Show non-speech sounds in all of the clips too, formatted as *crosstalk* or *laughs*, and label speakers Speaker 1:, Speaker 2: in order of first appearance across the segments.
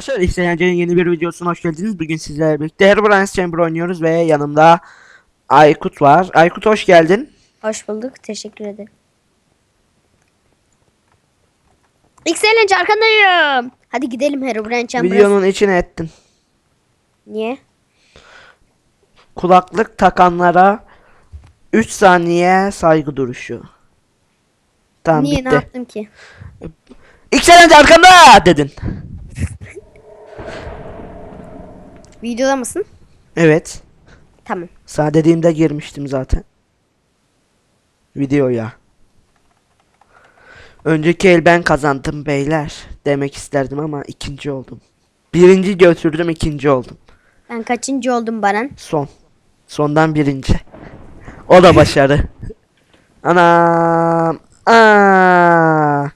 Speaker 1: Arkadaşlar İsteyence'nin yeni bir videosuna hoş geldiniz. Bugün sizlerle birlikte Herobrine Chamber oynuyoruz ve yanımda Aykut var. Aykut hoş geldin.
Speaker 2: Hoş bulduk. Teşekkür ederim. Excellent arkandayım. Hadi gidelim Herobrine Chamber'a.
Speaker 1: Videonun içine ettin.
Speaker 2: Niye?
Speaker 1: Kulaklık takanlara 3 saniye saygı duruşu. Tamam
Speaker 2: Niye ne
Speaker 1: bitti.
Speaker 2: yaptım ki?
Speaker 1: Excellent arkanda dedin.
Speaker 2: Videoda mısın?
Speaker 1: Evet.
Speaker 2: Tamam.
Speaker 1: Sana dediğimde girmiştim zaten. Videoya. Önceki el ben kazandım beyler. Demek isterdim ama ikinci oldum. Birinci götürdüm ikinci oldum.
Speaker 2: Ben kaçıncı oldum Baran?
Speaker 1: Son. Sondan birinci. O da başarı. *laughs* Anam. Aa.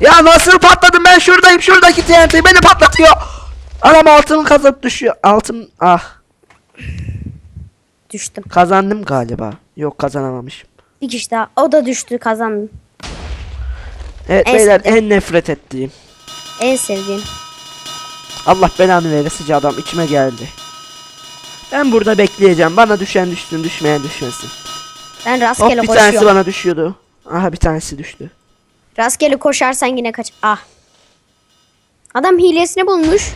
Speaker 1: Ya nasıl patladım ben şuradayım şuradaki TNT beni patlatıyor. Anam altın kazıp düşüyor. Altın ah
Speaker 2: Düştüm.
Speaker 1: kazandım galiba. Yok kazanamamışım.
Speaker 2: Bir kişi daha. O da düştü kazandım.
Speaker 1: Evet
Speaker 2: En
Speaker 1: beyler
Speaker 2: sevdiğim.
Speaker 1: en nefret ettiğim.
Speaker 2: En sevdiğim.
Speaker 1: Allah belanı veresice adam içime geldi. Ben burada bekleyeceğim. Bana düşen düşsün, düşmeyen düşmesin.
Speaker 2: Ben rastgele
Speaker 1: bir tanesi
Speaker 2: koşuyorum.
Speaker 1: bana düşüyordu. Aha bir tanesi düştü.
Speaker 2: Rastgele koşarsan yine kaç. Ah. Adam hilesini bulmuş.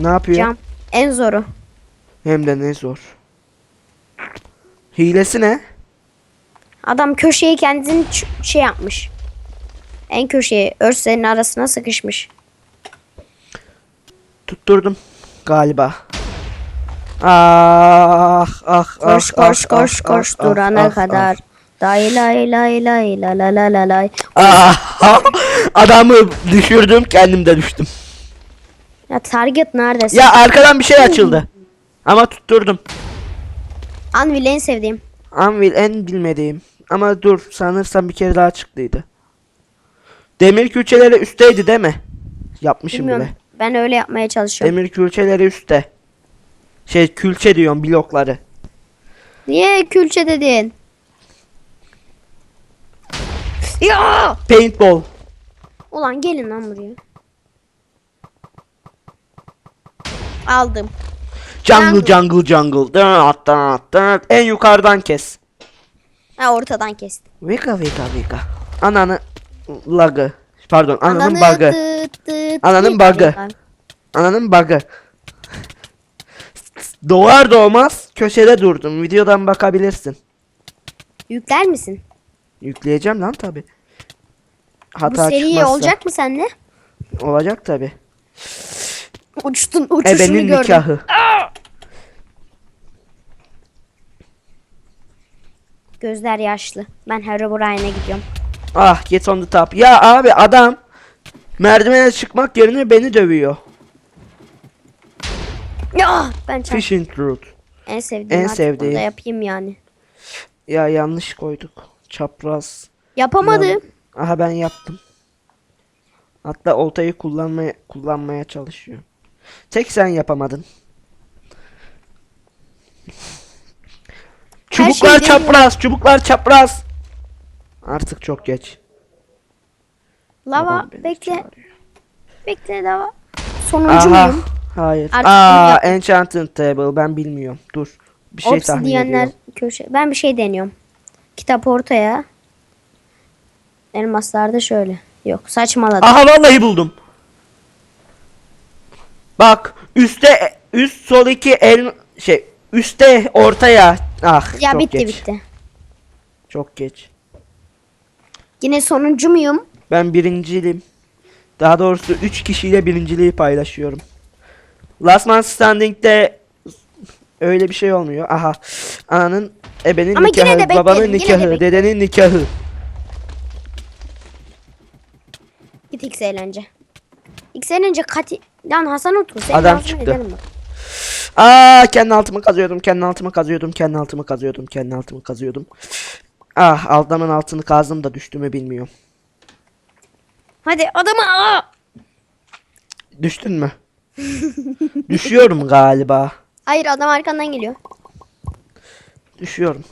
Speaker 1: Ne yapıyor?
Speaker 2: Cam. En zoru.
Speaker 1: Hem de ne zor. Hilesi ne?
Speaker 2: Adam köşeyi kendini şey yapmış. En köşeye örslerin arasına sıkışmış.
Speaker 1: Tutturdum galiba. Ah ah ah.
Speaker 2: Koş koş
Speaker 1: ah,
Speaker 2: koş
Speaker 1: ah,
Speaker 2: koş
Speaker 1: ah,
Speaker 2: durana
Speaker 1: ah,
Speaker 2: kadar. Lay lay lay lay la la la la lay.
Speaker 1: Ah, ah. *laughs* Adamı düşürdüm kendim de düştüm.
Speaker 2: Ya target neredesin?
Speaker 1: Ya arkadan bir şey açıldı. Ama tutturdum.
Speaker 2: Anvil en sevdiğim.
Speaker 1: Anvil en bilmediğim. Ama dur sanırsam bir kere daha çıktıydı. Demir külçeleri üstteydi değil mi? Yapmışım
Speaker 2: Bilmiyorum.
Speaker 1: bile.
Speaker 2: Ben öyle yapmaya çalışıyorum.
Speaker 1: Demir külçeleri üstte. Şey külçe diyorum blokları.
Speaker 2: Niye külçe dedin? Ya!
Speaker 1: Paintball.
Speaker 2: Ulan gelin lan buraya. Aldım.
Speaker 1: Jungle jungle jungle. Dın, dın, dın. En yukarıdan kes.
Speaker 2: Ha ortadan kestim.
Speaker 1: Vika vika vika. Ananı lagı. Pardon ananın
Speaker 2: Ananı
Speaker 1: bug'ı.
Speaker 2: tıt tıt
Speaker 1: Ananın
Speaker 2: tıt
Speaker 1: bug'ı.
Speaker 2: diyorlar.
Speaker 1: Ananın bug'ı. Doğar doğmaz köşede durdum. Videodan bakabilirsin.
Speaker 2: Yükler misin?
Speaker 1: Yükleyeceğim lan tabi.
Speaker 2: Bu
Speaker 1: Hata
Speaker 2: seri
Speaker 1: çıkmazsa.
Speaker 2: olacak mı sende?
Speaker 1: Olacak tabi.
Speaker 2: Uçtun uçuşunu
Speaker 1: Ebenin
Speaker 2: gördüm.
Speaker 1: nikahı.
Speaker 2: Gözler yaşlı. Ben Herobrine'e gidiyorum.
Speaker 1: Ah get on the top. Ya abi adam merdivene çıkmak yerine beni dövüyor.
Speaker 2: Ya ben çarptım.
Speaker 1: Fishing route.
Speaker 2: En sevdiğim.
Speaker 1: En
Speaker 2: artık
Speaker 1: sevdiğim.
Speaker 2: Da yapayım yani.
Speaker 1: Ya yanlış koyduk. Çapraz.
Speaker 2: Yapamadım.
Speaker 1: Aha ben yaptım. Hatta oltayı kullanmaya kullanmaya çalışıyor. Tek sen yapamadın. Çubuklar
Speaker 2: şey
Speaker 1: çapraz, çubuklar çapraz. Artık çok geç.
Speaker 2: Lava bekle.
Speaker 1: çağırıyor.
Speaker 2: Bekle lava. Sonuncu
Speaker 1: Aha.
Speaker 2: muyum?
Speaker 1: Hayır.
Speaker 2: Artık
Speaker 1: Aa, Enchanted Table ben bilmiyorum. Dur. Bir şey tahmin
Speaker 2: Obsidiyenler
Speaker 1: ediyorum.
Speaker 2: köşe. Ben bir şey deniyorum. Kitap ortaya. Elmaslar da şöyle. Yok saçmaladım.
Speaker 1: Aha vallahi buldum. Bak üstte üst sol iki el şey üstte ortaya. Ah
Speaker 2: ya
Speaker 1: çok
Speaker 2: bitti
Speaker 1: geç.
Speaker 2: bitti.
Speaker 1: Çok geç.
Speaker 2: Yine sonuncu muyum?
Speaker 1: Ben birinciyim. Daha doğrusu 3 kişiyle birinciliği paylaşıyorum. Last Man Standing'de öyle bir şey olmuyor. Aha. Ananın ebenin
Speaker 2: Ama yine
Speaker 1: nikahı,
Speaker 2: de
Speaker 1: babanın
Speaker 2: beklerim, yine de
Speaker 1: nikahı,
Speaker 2: beklerim.
Speaker 1: dedenin nikahı.
Speaker 2: Git X eğlence. X eğlence kati... Lan Hasan Utku seni
Speaker 1: Adam çıktı. Aa kendi altımı kazıyordum, kendi altımı kazıyordum, kendi altımı kazıyordum, kendi altımı kazıyordum. Ah adamın altını kazdım da düştüğümü bilmiyorum.
Speaker 2: Hadi adamı aa!
Speaker 1: Düştün mü? *laughs* Düşüyorum galiba.
Speaker 2: Hayır adam arkandan geliyor.
Speaker 1: Düşüyorum.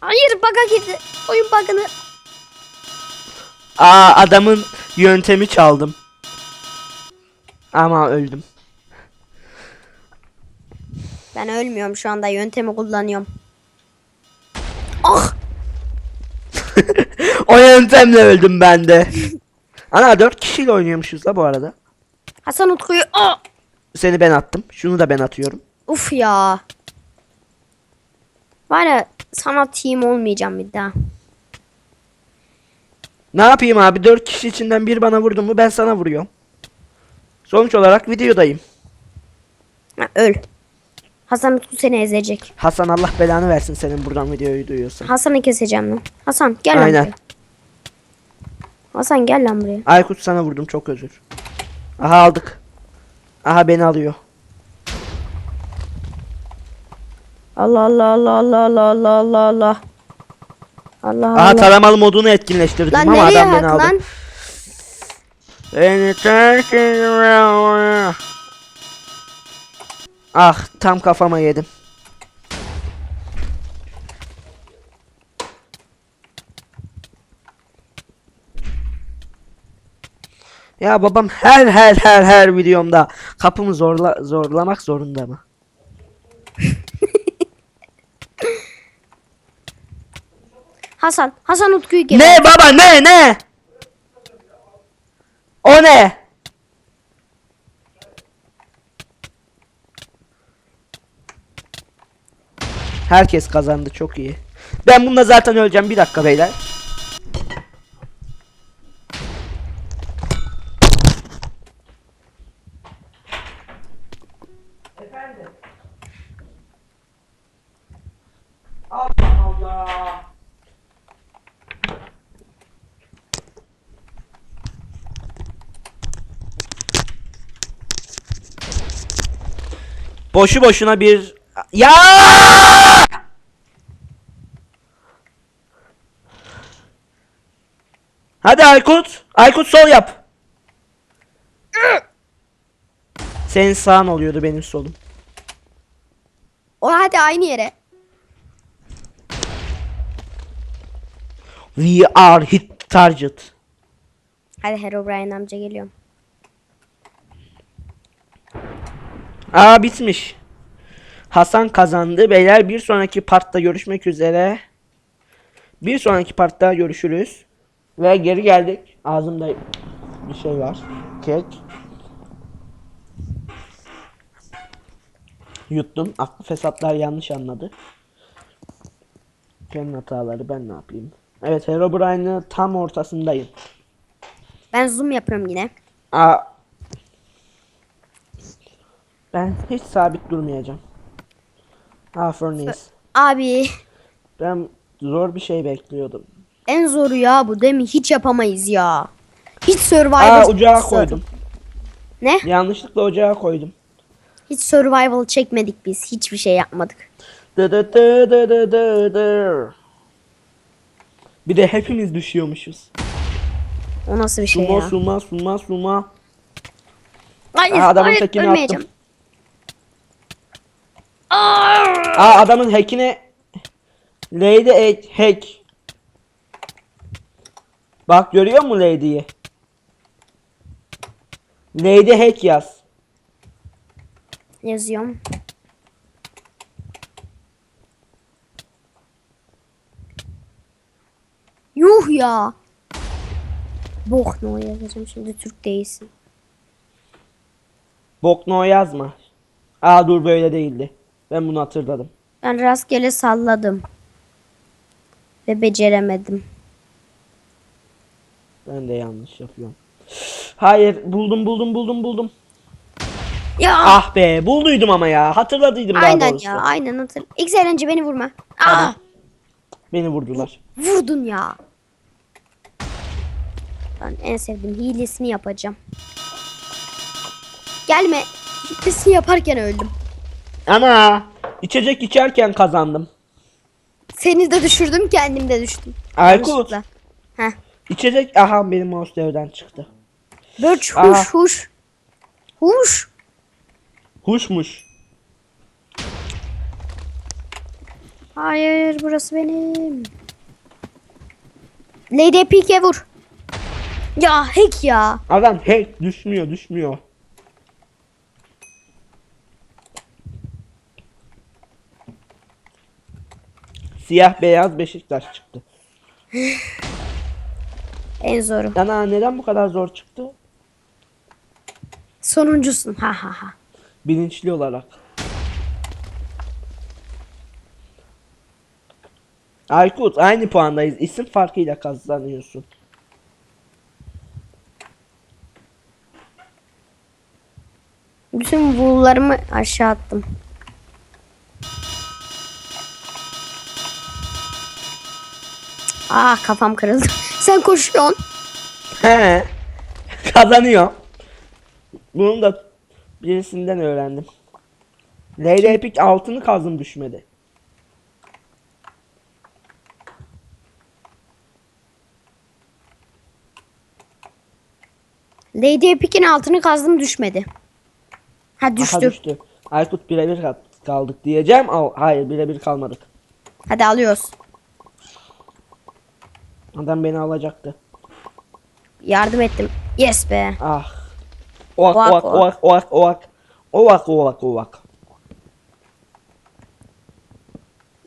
Speaker 2: Hayır bug'a girdi. Oyun bug'ını.
Speaker 1: Aa adamın yöntemi çaldım. Ama öldüm.
Speaker 2: Ben ölmüyorum şu anda yöntemi kullanıyorum. Ah! *laughs*
Speaker 1: O yöntemle öldüm ben de. Ana 4 kişiyle oynuyormuşuz da bu arada.
Speaker 2: Hasan Utku'yu ah!
Speaker 1: Seni ben attım. Şunu da ben atıyorum.
Speaker 2: Uf ya. Var ya sana team olmayacağım bir daha.
Speaker 1: Ne yapayım abi? 4 kişi içinden bir bana vurdu mu ben sana vuruyorum. Sonuç olarak videodayım.
Speaker 2: Ha, öl. Hasan Utku seni ezecek.
Speaker 1: Hasan Allah belanı versin senin buradan videoyu duyuyorsan.
Speaker 2: Hasan'ı keseceğim lan. Hasan gel lan
Speaker 1: Aynen.
Speaker 2: buraya. Hasan gel lan buraya.
Speaker 1: Aykut sana vurdum çok özür. Aha aldık. Aha beni alıyor.
Speaker 2: Allah Allah Allah Allah Allah Allah Allah Allah. Allah
Speaker 1: Aha
Speaker 2: Allah.
Speaker 1: taramalı modunu etkinleştirdim
Speaker 2: Lan
Speaker 1: ama adam beni aldı.
Speaker 2: lan?
Speaker 1: Ah tam kafama yedim. Ya babam her her her her videomda kapımı zorla zorlamak zorunda mı? *laughs*
Speaker 2: Hasan. Hasan Utku'yu geber.
Speaker 1: Ne baba ne ne? O ne? Herkes kazandı çok iyi. Ben bununla zaten öleceğim bir dakika beyler. Boşu boşuna bir ya Hadi Aykut. Aykut sol yap. Senin sağın oluyordu benim solum.
Speaker 2: O hadi aynı yere.
Speaker 1: We are hit target.
Speaker 2: Hadi Herobrine amca geliyorum.
Speaker 1: Aa bitmiş. Hasan kazandı. Beyler bir sonraki partta görüşmek üzere. Bir sonraki partta görüşürüz. Ve geri geldik. Ağzımda bir şey var. Kek. Yuttum. Aklı fesatlar yanlış anladı. Kendi hataları ben ne yapayım? Evet Herobrine'ın tam ortasındayım.
Speaker 2: Ben zoom yapıyorum yine.
Speaker 1: Aa. Ben hiç sabit durmayacağım. Ah furnace.
Speaker 2: Abi
Speaker 1: Ben zor bir şey bekliyordum.
Speaker 2: en zoru ya bu değil mi? Hiç yapamayız ya. Hiç survival.
Speaker 1: Aa ocağa koydum.
Speaker 2: Ne?
Speaker 1: Yanlışlıkla ocağa koydum.
Speaker 2: Hiç survival çekmedik biz. Hiçbir şey yapmadık.
Speaker 1: Dı dı dı dı dı dı dı. Bir de hepimiz düşüyormuşuz.
Speaker 2: O nasıl bir şey
Speaker 1: Suma
Speaker 2: ya?
Speaker 1: suma suma suma.
Speaker 2: Hayır,
Speaker 1: Aa, adamın
Speaker 2: hayır
Speaker 1: tekini
Speaker 2: ölmeyeceğim.
Speaker 1: attım. Aa adamın hackine Lady hack, hack. Bak görüyor musun Lady'yi? Lady hack yaz.
Speaker 2: Yazıyorum. Yuh ya. Bok ne yazacağım şimdi Türk değilsin.
Speaker 1: Bok no yazma. Aa dur böyle değildi. Ben bunu hatırladım.
Speaker 2: Ben rastgele salladım. Ve beceremedim.
Speaker 1: Ben de yanlış yapıyorum. Hayır buldum buldum buldum buldum.
Speaker 2: Ya
Speaker 1: Ah be bulduydum ama ya. Hatırladıydım daha
Speaker 2: aynen
Speaker 1: doğrusu.
Speaker 2: ya aynen hatır. İlk önce beni vurma.
Speaker 1: Tamam. Beni vurdular.
Speaker 2: vurdun ya. Ben en sevdiğim hilesini yapacağım. Gelme. Hilesini yaparken öldüm.
Speaker 1: Ana içecek içerken kazandım.
Speaker 2: Seni de düşürdüm kendim de düştüm.
Speaker 1: Aykut.
Speaker 2: Heh.
Speaker 1: İçecek aha benim mouse devden çıktı.
Speaker 2: Birch
Speaker 1: Aha.
Speaker 2: huş huş. Huş.
Speaker 1: Huşmuş.
Speaker 2: Hayır burası benim. Lady Peak'e vur. Ya hack ya.
Speaker 1: Adam hack düşmüyor düşmüyor. Siyah beyaz Beşiktaş çıktı. *sighs*
Speaker 2: En zoru.
Speaker 1: Ana neden bu kadar zor çıktı?
Speaker 2: Sonuncusun. Ha ha ha.
Speaker 1: Bilinçli olarak. Aykut aynı puandayız. İsim farkıyla kazanıyorsun.
Speaker 2: Bütün buğularımı aşağı attım. Ah kafam kırıldı. Sen koşuyorsun.
Speaker 1: He. Kazanıyor. Bunu da birisinden öğrendim. Lady Epic altını kazdım düşmedi.
Speaker 2: Lady Epic'in altını kazdım düşmedi. Ha düştü.
Speaker 1: Aha düştü. Aykut birebir kal- kaldık diyeceğim. Al, hayır birebir kalmadık.
Speaker 2: Hadi alıyoruz.
Speaker 1: Adam beni alacaktı.
Speaker 2: Yardım ettim. Yes be.
Speaker 1: Ah. Ovak
Speaker 2: Ovak,
Speaker 1: ovak ovak ovak ovak. Ovak ovak ovak.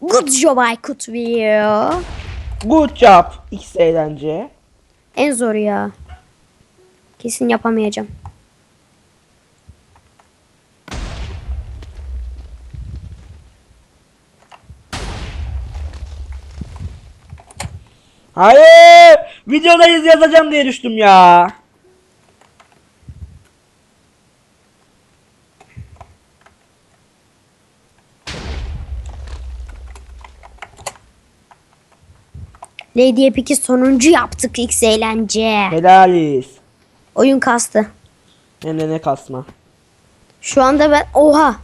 Speaker 2: Good job Aykut Video.
Speaker 1: Good job. X eğlence.
Speaker 2: En zoru ya. Kesin yapamayacağım.
Speaker 1: Hayır. Videodayız yazacağım diye düştüm ya.
Speaker 2: Lady Epic'i sonuncu yaptık X eğlence.
Speaker 1: Helaliz.
Speaker 2: Oyun kastı.
Speaker 1: Hem de ne kasma.
Speaker 2: Şu anda ben oha.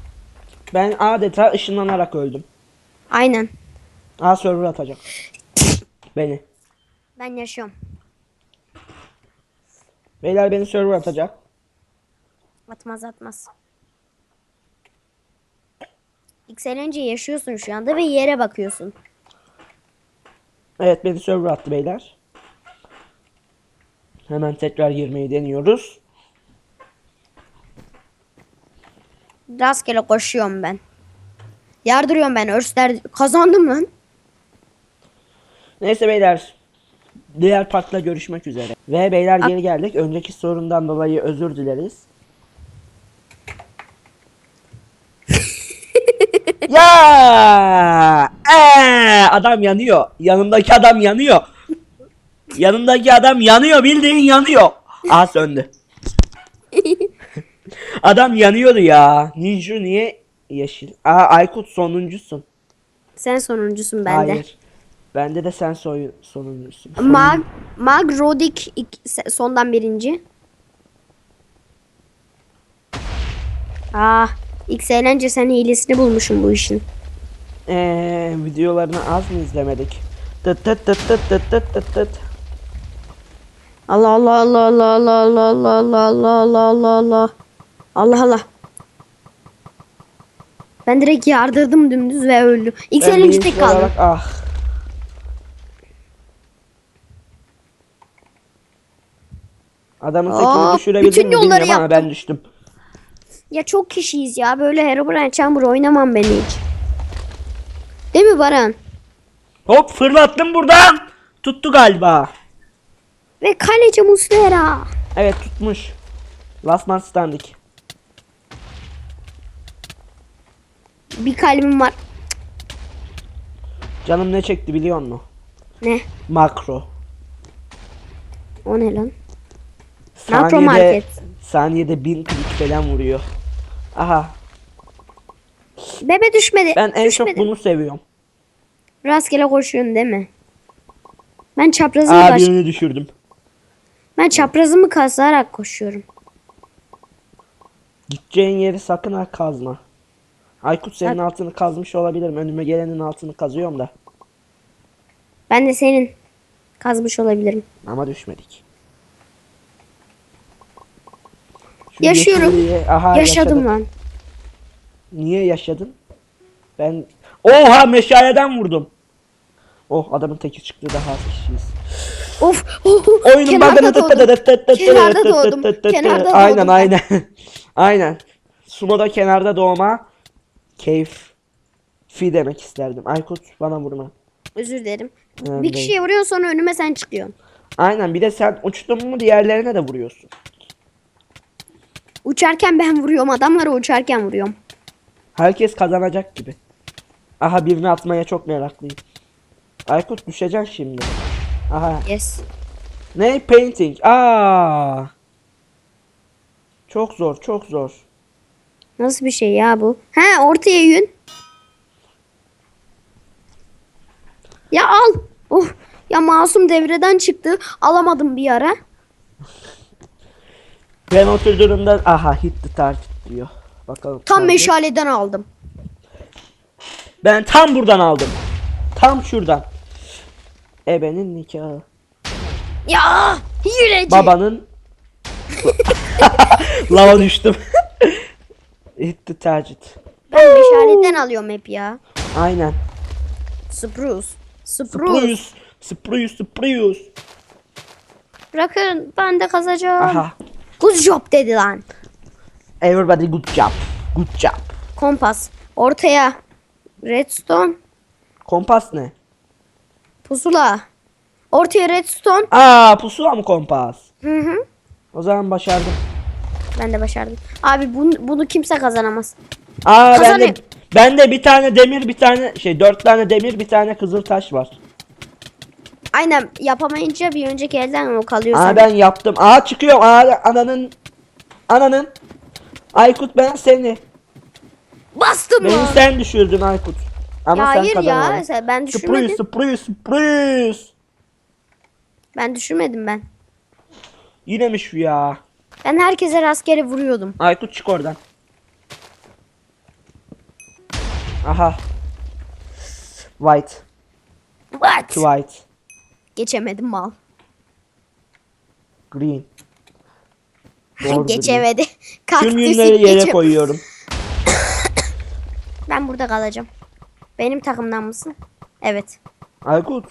Speaker 1: Ben adeta ışınlanarak öldüm.
Speaker 2: Aynen.
Speaker 1: A server atacak. Beni.
Speaker 2: Ben yaşıyorum.
Speaker 1: Beyler beni server atacak.
Speaker 2: Atmaz atmaz. Eğlence yaşıyorsun şu anda ve yere bakıyorsun.
Speaker 1: Evet beni server attı beyler. Hemen tekrar girmeyi deniyoruz.
Speaker 2: Rastgele koşuyorum ben. Yardırıyorum ben. Örsler kazandım lan.
Speaker 1: Neyse beyler. Diğer partla görüşmek üzere. Ve beyler geri geldik. Önceki sorundan dolayı özür dileriz. *laughs* ya! Ee, adam yanıyor. Yanımdaki adam yanıyor. Yanımdaki adam yanıyor. Bildiğin yanıyor. Aha söndü. *laughs* adam yanıyordu ya. Ninja niye yeşil? Aa Aykut sonuncusun.
Speaker 2: Sen sonuncusun bende.
Speaker 1: Hayır. Bende de sen soy sonuncusun.
Speaker 2: Mag, Mag Rodik sondan birinci. Ah, X eğlence sen hilesini bulmuşum bu işin.
Speaker 1: Eee videolarını az mı izlemedik? Tıt tıt tıt tıt tıt tıt tıt tıt.
Speaker 2: Allah Allah Allah Allah Allah Allah Allah Allah Allah Allah Allah Allah Allah Allah Ben direkt yardırdım dümdüz ve öldüm. Eğlence
Speaker 1: bilinçli
Speaker 2: tek kaldı.
Speaker 1: ah. Adamın tekini
Speaker 2: Aa,
Speaker 1: düşürebildim
Speaker 2: bütün
Speaker 1: mi
Speaker 2: yolları
Speaker 1: bilmiyorum ama
Speaker 2: yaptım.
Speaker 1: ben düştüm.
Speaker 2: Ya çok kişiyiz ya. Böyle Herobrine Chamber oynamam ben hiç. Değil mi Baran?
Speaker 1: Hop fırlattım buradan. Tuttu galiba.
Speaker 2: Ve kaleci Muslera.
Speaker 1: Evet tutmuş. Last man standing.
Speaker 2: Bir kalbim var.
Speaker 1: Canım ne çekti biliyor musun?
Speaker 2: Ne?
Speaker 1: Makro.
Speaker 2: O ne lan?
Speaker 1: Saniyede,
Speaker 2: market.
Speaker 1: saniyede bin klik falan vuruyor. Aha.
Speaker 2: Bebe düşmedi.
Speaker 1: Ben en
Speaker 2: düşmedi.
Speaker 1: çok bunu seviyorum.
Speaker 2: Rastgele koşuyorsun değil mi? Ben çaprazımı
Speaker 1: Aa
Speaker 2: kaç...
Speaker 1: birini düşürdüm.
Speaker 2: Ben çaprazımı kazarak koşuyorum.
Speaker 1: Gideceğin yeri sakın ha kazma. Aykut senin
Speaker 2: Bak-
Speaker 1: altını kazmış olabilirim. Önüme gelenin altını kazıyorum da.
Speaker 2: Ben de senin kazmış olabilirim.
Speaker 1: Ama düşmedik. Şu
Speaker 2: Yaşıyorum.
Speaker 1: Aha,
Speaker 2: Yaşadım lan.
Speaker 1: Niye yaşadın? Ben... Oha meşaleden vurdum. Oh adamın teki çıktı daha az kişiyiz.
Speaker 2: Of.
Speaker 1: Oyunun
Speaker 2: kenarda doğdum. Kenarda doğdum. Kenarda doğdum.
Speaker 1: Aynen aynen. aynen. Sumo'da kenarda doğma keyif fi demek isterdim. Aykut bana vurma.
Speaker 2: Özür dilerim.
Speaker 1: Önemli
Speaker 2: Bir kişiye vuruyorsun sonra önüme sen çıkıyorsun.
Speaker 1: Aynen bir de sen uçtun mu diğerlerine de vuruyorsun.
Speaker 2: Uçarken ben vuruyorum. Adamlara uçarken vuruyorum.
Speaker 1: Herkes kazanacak gibi. Aha birini atmaya çok meraklıyım. Aykut düşeceksin şimdi. Aha.
Speaker 2: Yes.
Speaker 1: Ne? Painting. Aa. Çok zor, çok zor.
Speaker 2: Nasıl bir şey ya bu? He ortaya yün. Ya al. Oh. Ya masum devreden çıktı. Alamadım bir ara. *laughs*
Speaker 1: Ben oturduğumda aha hit the target diyor. Bakalım.
Speaker 2: Tam
Speaker 1: target.
Speaker 2: meşaleden aldım.
Speaker 1: Ben tam buradan aldım. Tam şuradan. Ebenin nikahı.
Speaker 2: Ya hileci.
Speaker 1: Babanın *laughs* lava düştüm. hit the target.
Speaker 2: Ben meşaleden alıyorum hep ya.
Speaker 1: Aynen.
Speaker 2: Spruce. Spruce.
Speaker 1: Spruce. Spruce. Spruce.
Speaker 2: Bırakın ben de kazacağım.
Speaker 1: Aha.
Speaker 2: Good job dedi lan.
Speaker 1: Everybody good job. Good job.
Speaker 2: Kompas. Ortaya. Redstone.
Speaker 1: Kompas ne?
Speaker 2: Pusula. Ortaya redstone.
Speaker 1: Aa pusula mı kompas?
Speaker 2: Hı hı.
Speaker 1: O zaman başardım.
Speaker 2: Ben de başardım. Abi bunu, bunu kimse kazanamaz.
Speaker 1: Aa ben
Speaker 2: Kazanayım.
Speaker 1: de, ben de bir tane demir bir tane şey dört tane demir bir tane kızıl taş var.
Speaker 2: Aynen yapamayınca bir önceki elden o kalıyor
Speaker 1: Aa ben yaptım. Aa çıkıyorum. Aa ananın ananın Aykut ben seni.
Speaker 2: Bastım
Speaker 1: Beni
Speaker 2: mı?
Speaker 1: sen düşürdün Aykut. Ama
Speaker 2: Ya
Speaker 1: sen
Speaker 2: hayır ya sen- ben
Speaker 1: Sürpriz,
Speaker 2: düşürmedim.
Speaker 1: sürpriz, sürpriz.
Speaker 2: Ben düşürmedim ben.
Speaker 1: Yine mi şu ya?
Speaker 2: Ben herkese rastgele vuruyordum.
Speaker 1: Aykut çık oradan. Aha. White.
Speaker 2: What?
Speaker 1: White.
Speaker 2: Geçemedim mal.
Speaker 1: Green. Doğru *laughs*
Speaker 2: Geçemedi. *laughs*
Speaker 1: Tüm
Speaker 2: Kaktüsü
Speaker 1: yünleri yere
Speaker 2: geçem-
Speaker 1: koyuyorum. *laughs*
Speaker 2: Ben burada kalacağım. Benim takımdan mısın? Evet.
Speaker 1: Aykut.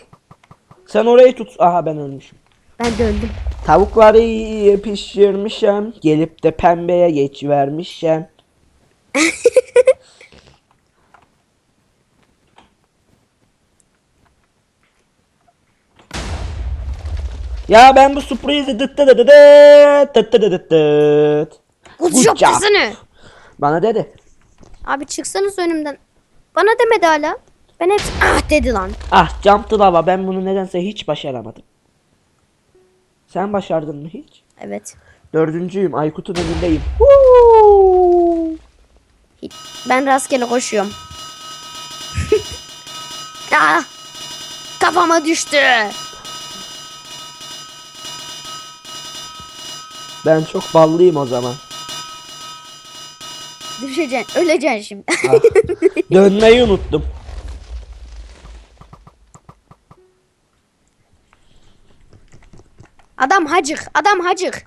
Speaker 1: Sen orayı tut. Aha ben ölmüşüm.
Speaker 2: Ben döndüm.
Speaker 1: Tavukları iyi pişirmişem. Gelip de pembeye geç vermişem. Ya ben bu sürprizi dıt dıt dıt dıt dıt dıt dıt dıt.
Speaker 2: Good job.
Speaker 1: Bana dedi.
Speaker 2: Abi çıksanız önümden. Bana demedi hala. Ben hep ah dedi lan.
Speaker 1: Ah jump the lava ben bunu nedense hiç başaramadım. Sen başardın mı hiç?
Speaker 2: Evet.
Speaker 1: Dördüncüyüm Aykut'un önündeyim.
Speaker 2: Hiç- Ben rastgele koşuyorum. *laughs* ah, kafama düştü.
Speaker 1: Ben çok ballıyım o zaman.
Speaker 2: Düşeceksin, öleceksin şimdi.
Speaker 1: Ah, *laughs* Dönmeyi unuttum.
Speaker 2: adam hacık, adam hacık.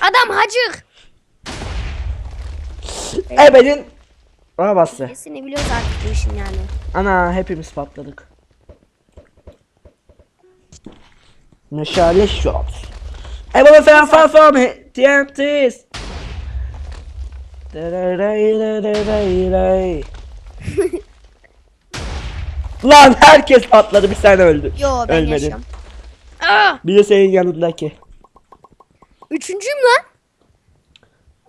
Speaker 2: Adam hacık.
Speaker 1: Ebenin arabası.
Speaker 2: Kesin biliyoruz artık bu işin yani.
Speaker 1: Ana hepimiz patladık. Meşale shot. Ebaba falan falan falan TNT's. Lan herkes patladı bir sen öldü.
Speaker 2: Yo ben
Speaker 1: Ölmedin.
Speaker 2: yaşıyorum. Ah,
Speaker 1: Bir de senin yanındaki.
Speaker 2: üçüncüyüm lan.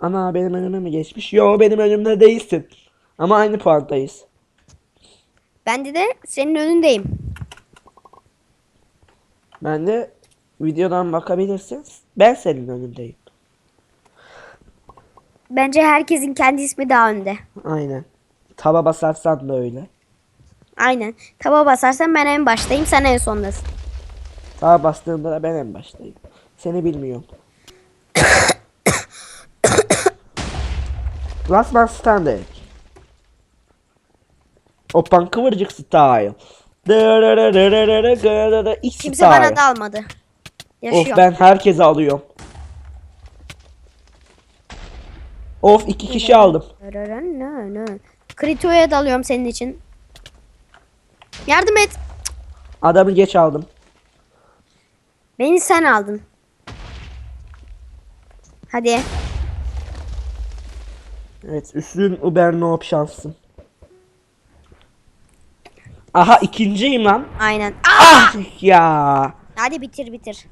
Speaker 1: Ana benim önüme mi geçmiş? Yo benim önümde değilsin. Ama aynı puandayız.
Speaker 2: Ben de de senin önündeyim.
Speaker 1: Ben de videodan bakabilirsin. Ben senin önündeyim.
Speaker 2: Bence herkesin kendi ismi daha önde.
Speaker 1: Aynen. Taba basarsan da öyle.
Speaker 2: Aynen. Taba basarsan ben en baştayım, sen en sondasın.
Speaker 1: Taba bastığımda da ben en baştayım. Seni bilmiyorum. *coughs* Last man standing. Opan kıvırcık style.
Speaker 2: Kimse bana dalmadı. Yaşıyorum.
Speaker 1: Of ben herkese alıyorum. Of iki kişi aldım.
Speaker 2: Ne ne. Krito'ya dalıyorum senin için. Yardım et.
Speaker 1: Adamı geç aldım.
Speaker 2: Beni sen aldın. Hadi.
Speaker 1: Evet üstün Uber Noob şansın. Aha ikinciyim lan.
Speaker 2: Aynen.
Speaker 1: Ah ya.
Speaker 2: Hadi bitir bitir.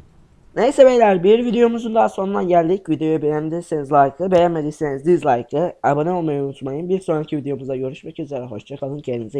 Speaker 1: Neyse beyler bir videomuzun daha sonuna geldik. Videoyu beğendiyseniz like'ı, beğenmediyseniz dislike'ı, abone olmayı unutmayın. Bir sonraki videomuzda görüşmek üzere. Hoşçakalın. Kendinize iyi